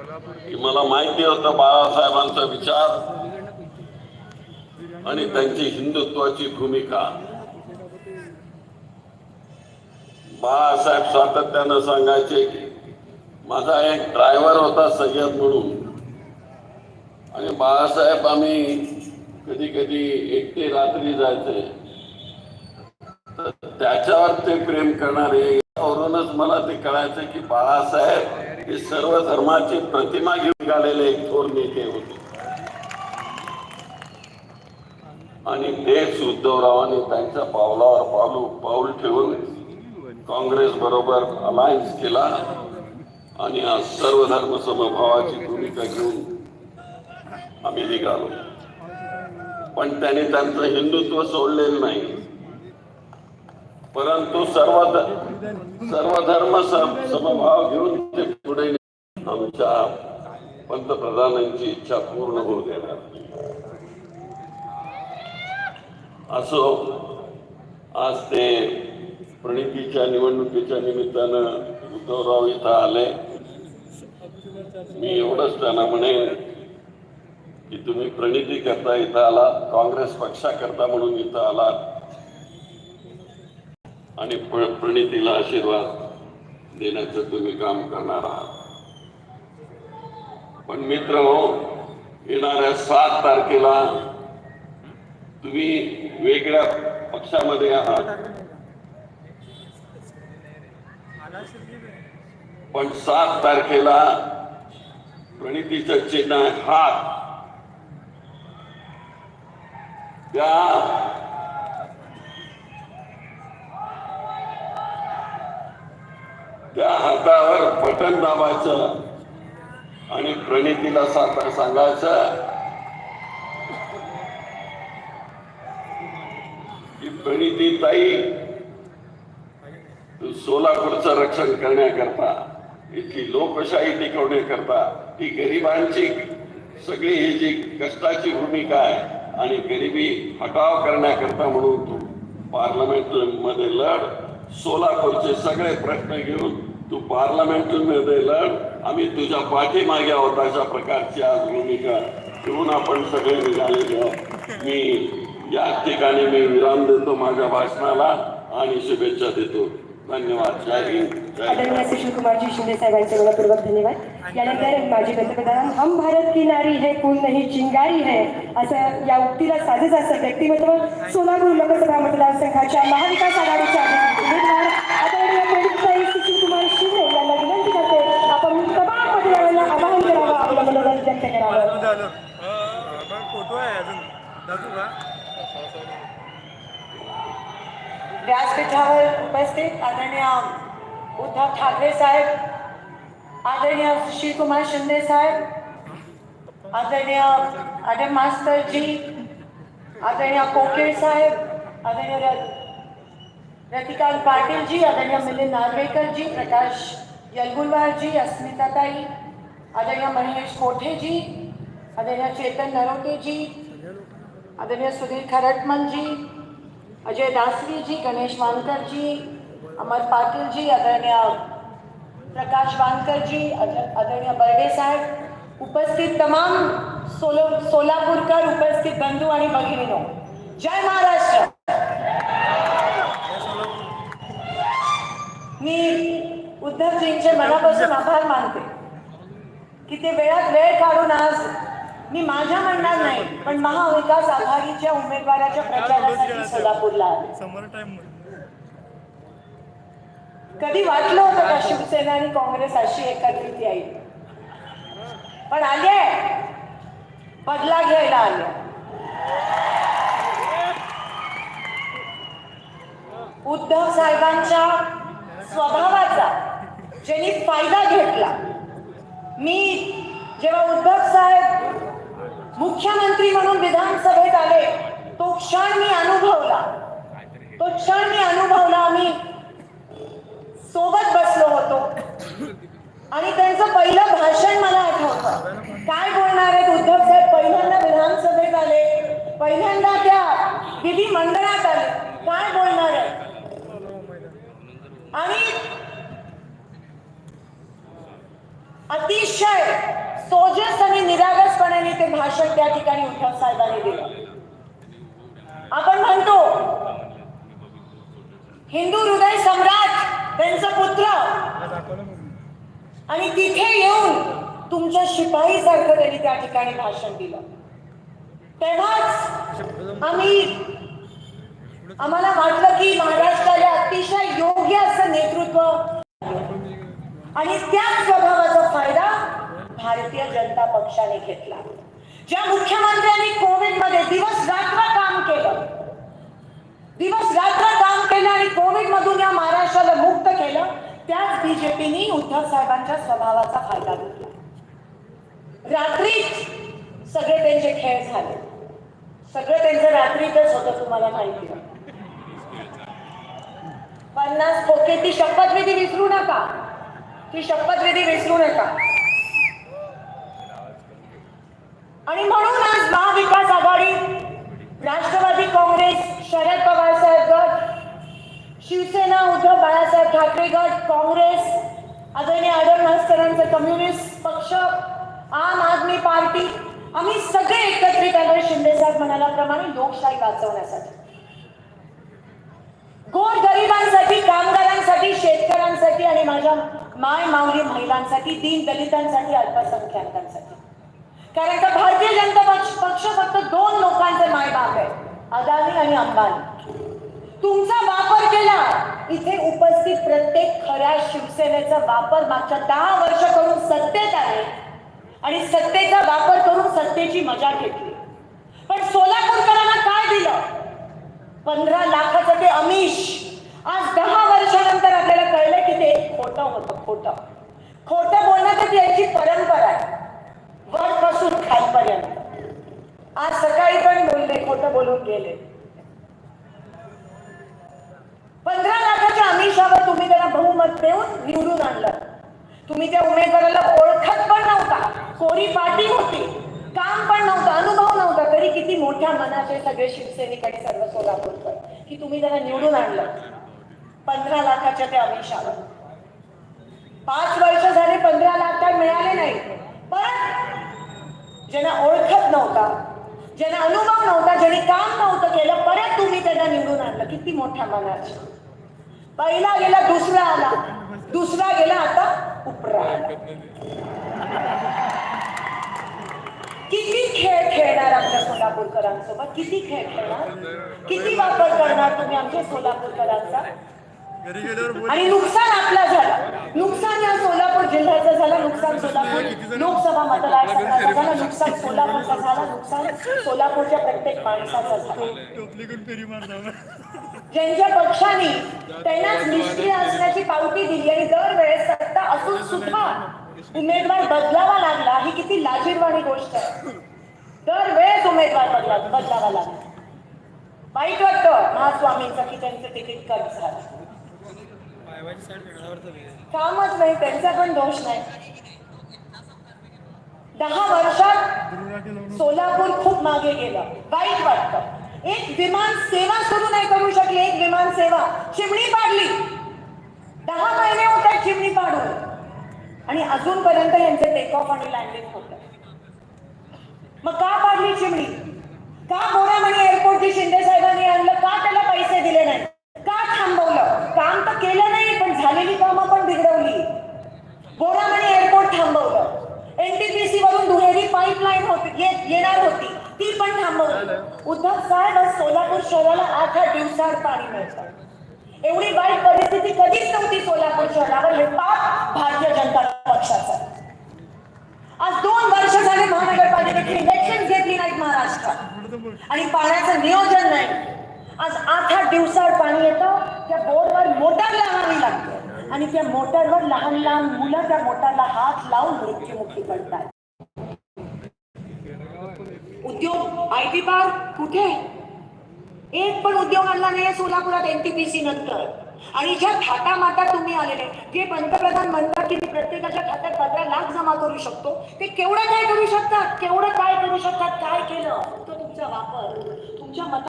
की मला माहिती होतं बाळासाहेबांचा विचार आणि त्यांची हिंदुत्वाची भूमिका. बाळासाहेब सातत्यानं सांगायचे की माझा एक ड्रायव्हर होता सय्यद म्हणून. आणि बाळासाहेब आम्ही कधी कधी एकटे रात्री जायचे. त्याच्यावर ते प्रेम करणारे यावरूनच मला ते कळायचं की बाळासाहेब हे सर्व धर्माची प्रतिमा घेऊन निघालेले एक थोर नेते होते. आणि तेच उद्धवरावांनी त्यांच्या पावलावर पावलू पाऊल ठेवून काँग्रेस बरोबर अलायन्स केला आणि आज सर्व धर्म समभावाची भूमिका घेऊन आम्ही निघालो. पण त्याने त्यांचं हिंदुत्व सोडलेलं नाही. परंतु सर्व ध- सर्व धर्म सम- समभाव घेऊन ते पुढे आमच्या पंतप्रधानांची इच्छा पूर्ण होऊ देणार. असो आज ते प्रणितीच्या निवडणुकीच्या निमित्तानं उद्धवराव इथं आले. मी एवढंच त्यांना म्हणेन की तुम्ही प्रणिती करता इथं आला काँग्रेस पक्षाकरता म्हणून इथं आलात. आणि प्रणितीला आशीर्वाद. देण्याचं तुम्ही काम करणार आहात. पण मित्र हो येणाऱ्या सात तारखेला तुम्ही वेगळ्या पक्षामध्ये आहात. पण सात तारखेला प्रणितीचं चिन्ह आहे. हात त्या त्या बटन दाबायचं आणि प्रणितीला सात सांगायचं. की प्रणिती ताई सोलापूरचं रक्षण करण्याकरता इथली लोकशाही टिकवण्याकरता ही गरिबांची सगळी ही जी कष्टाची भूमिका आहे आणि गरिबी हटाव करण्याकरता म्हणून तू पार्लमेंटमध्ये लढ सोलापूरचे सगळे प्रश्न घेऊन तू पार्लमेंटमध्ये आम्ही तुझ्या पाठीमागे आहोत अशा प्रकारची आज भूमिका. घेऊन आपण सगळे निघालेले आहोत मी या ठिकाणी मी विराम देतो माझ्या भाषणाला आणि शुभेच्छा देतो. धन्यवाद. जय हिंद. जय आदरणीय सुशील कुमारजी शिंदे साहेबांचे मनपूर्वक धन्यवाद. यानंतर माजी पंतप्रधान हम भारत की नारी है कुल नहीं चिंगारी है असं या उक्तीला साधत असं व्यक्तिमत्व सोलापूर लोकसभा मतदारसंघाच्या महाविकास आघाडीच्या उमेदवार आदरणीय पंडितताई सुशील कुमार शिंदे यांना विनंती करते आपण कमाल मतदारांना आवाहन करावं आपलं मनोगत व्यक्त फोटो आहे अजून दाखवू का व्यासपीठावर उपस्थित आदरणीय उद्धव ठाकरे साहेब आदरणीय सुशील कुमार शिंदे साहेब आदरणीय अडम मास्तर जी आदरणीय कोकिळ साहेब आदरणीय र- रतिकांत पाटील जी आदरणीय मिलिंद नार्वेकर जी प्रकाश यलगुलवार जी अस्मिताताई आदरणीय महेश कोठे जी आदरणीय चेतन नरोटेजी आदरणीय सुधीर खरटमलजी अजय दासवीजी गणेश वानकर जी अमर पाटीलजी आदरणीय प्रकाश वानकरजी आदरणीय बर्डे साहेब उपस्थित तमाम सोलो सोलापूरकर उपस्थित बंधू आणि भगिनीनो जय महाराष्ट्र! मी उद्धवजींचे मनापासून आभार मानते की ते वेळात वेळ काढून आज मी माझ्या म्हणणार नाही पण महाविकास आघाडीच्या उमेदवाराच्या प्रचारासाठी सोलापूरला आले. कधी वाटलं होतं का शिवसेना आणि काँग्रेस अशी एकत्रित येईल? पण आले. बदला घ्यायला आले. उद्धव साहेबांच्या स्वभावाचा ज्यांनी फायदा घेतला मी जेव्हा उद्धव साहेब मुख्यमंत्री म्हणून विधानसभेत आले. तो क्षण मी अनुभवला. तो क्षण मी अनुभवला. आम्ही सोबत बसलो होतो. आणि त्यांचं पहिलं भाषण मला आठवतं. काय बोलणार आहेत उद्धव साहेब? पहिल्यांदा विधानसभेत आले. पहिल्यांदा त्या विधी मंडळात आले. काय बोलणार आहे आणि अतिशय सोजस आणि निरागसपणाने ते भाषण त्या ठिकाणी उद्धव साहेबांनी दिलं. आपण म्हणतो हिंदू हृदय सम्राट त्यांचा पुत्र. आणि तिथे येऊन तुमच्या शिपाई सारखं त्यांनी त्या ठिकाणी भाषण दिलं. तेव्हाच आम्ही आम्हाला वाटलं की महाराष्ट्राला अतिशय योग्य असं नेतृत्व आणि त्याच स्वभावाचा फायदा भारतीय जनता पक्षाने घेतला. ज्या मुख्यमंत्र्यांनी कोविडमध्ये दिवस रात्र काम केलं दिवस रात्र काम केलं आणि कोविड मधून या महाराष्ट्राला मुक्त केलं त्याच बीजेपीनी उद्धव साहेबांच्या स्वभावाचा फायदा घेतला. रात्रीच सगळे त्यांचे खेळ झाले. सगळं त्यांचं रात्रीतच होतं तुम्हाला माहिती पन्नास खोके ती शपथविधी विसरू नका. ती शपथविधी विसरू नका. आणि म्हणून आज महाविकास आघाडी राष्ट्रवादी काँग्रेस शरद पवार साहेब गट शिवसेना उद्धव बाळासाहेब ठाकरे गट काँग्रेस आदरणीय आडम मास्तरांचा कम्युनिस्ट पक्ष आम आदमी पार्टी आम्ही सगळे एकत्रित आलो शिंदे साहेब म्हणाल्याप्रमाणे लोकशाही वाचवण्यासाठी गोर गरिबांसाठी कामगारांसाठी शेतकऱ्यांसाठी आणि माझ्या माय माऊली महिलांसाठी दीन दलितांसाठी अल्पसंख्याकांसाठी. कारण का भारतीय जनता पक्ष पक्ष फक्त दोन लोकांचे मायबाप आहे अदानी आणि अंबानी. तुमचा वापर केला इथे उपस्थित प्रत्येक खऱ्या शिवसेनेचा वापर मागच्या दहा वर्ष करून सत्तेत आले आणि सत्तेचा वापर करून सत्तेची मजा घेतली. पण सोलापूरकरांना काय दिलं? पंधरा लाखाचं ते अमिष. आज दहा वर्षानंतर आपल्याला कळलं की ते खोटं होतं खोटं. खोटं बोलणं तर त्यांची परंपरा आहे. वरपासून खालपर्यंत. आज सकाळी पण बोलले खोटं बोलून गेले? पंधरा लाखाच्या अमिषावर तुम्ही त्याला बहुमत देऊन निवडून आणलं. तुम्ही त्या उमेदवाराला ओळखत पण नव्हता. कोरी पाठी होती. काम पण नव्हतं अनुभव नव्हता. तरी किती मोठ्या मनाचे सगळे शिवसैनिक आणि सर्व सोलापूरकर की तुम्ही त्याला निवडून आणलं. पंधरा लाखाच्या त्या अमिषावर पाच वर्ष झाले पंधरा लाख काय मिळाले नाही. पण ज्यांना ओळखत नव्हता ज्यांना अनुभव नव्हता ज्यांनी काम नव्हतं केलं परत तुम्ही त्यांना निवडून आणलं. किती मोठ्या मनाचे पहिला गेला दुसरा आला. दुसरा गेला आता उपरा आला. किती खेळ खेळणार आमच्या सोलापूरकरांसोबत? किती खेळ खेळणार? किती वापर करणार तुम्ही आमच्या सोलापूरकरांचा? आणि नुकसान आपलं झालं. नुकसान या सोलापूर जिल्ह्याचं झालं नुकसान सोलापूर लोकसभा मतदारसंघाचं झालं नुकसान सोलापूरचं झालं नुकसान सोलापूरच्या प्रत्येक माणसाचं झालं. ज्यांच्या पक्षाने त्यांनाच निष्क्रिय असण्याची पावती दिली आणि दरवेळेस सत्ता असून सुद्धा उमेदवार बदलावा लागला ही किती लाजीरवाणी गोष्ट आहे. दरवेळेस उमेदवार बदला बदलावा लागला. वाईट वाटतं महास्वामींचं की त्यांचं तिकीट कट झालं. कामच नाही त्यांचा पण दोष नाही. दहा वर्षात सोलापूर खूप मागे गेलं. वाईट वाटतं. एक विमान सेवा सुरू नाही करू शकली एक विमान सेवा. चिमणी पाडली. दहा महिने होतात चिमणी पाडून. आणि अजूनपर्यंत यांचे टेक ऑफ आणि लँडिंग होत. मग का पाडली चिमणी? का बोरामणी एअरपोर्टची शिंदे साहेबांनी आणलं? का त्याला पैसे दिले नाही का थांबवलं? काम तर केलं नाही पण झालेली कामं पण बिघडवली. बोरामणी एअरपोर्ट थांबवलं. एनटीपीसी वरून दुहेरी पाईपलाईन होती येणार होती ती पण थांबवली. उद्धव साहेब आज सोलापूर शहराला आठ आठ दिवसाआड पाणी मिळतं. एवढी वाईट परिस्थिती कधीच नव्हती सोलापूर शहरावर हे पाप भारतीय जनता पक्षाचं. आज दोन वर्ष झाले महानगरपालिकेची इलेक्शन घेतली नाहीत महाराष्ट्रात. आणि पाण्याचं नियोजन नाही. आज आठ आठ दिवसाआड पाणी येतं. त्या बोर्डवर मोटर लावावी लागते. आणि त्या मोटरवर लहान लहान मुलं त्या मोटरला हात लावून मृत्यूमुखी पडतात. उद्योग आय टी पार्क कुठे? एक पण उद्योग आणला नाही सोलापुरात एनटीपीसी नंतर. आणि ज्या थाटा माता तुम्ही आलेले जे पंतप्रधान म्हणतात की प्रत्येकाच्या खात्यात पंधरा लाख जमा करू शकतो ते केवढं काय करू शकतात? केवढं काय करू शकतात? काय केलं? तो तुमचा वापर तुमच्या मत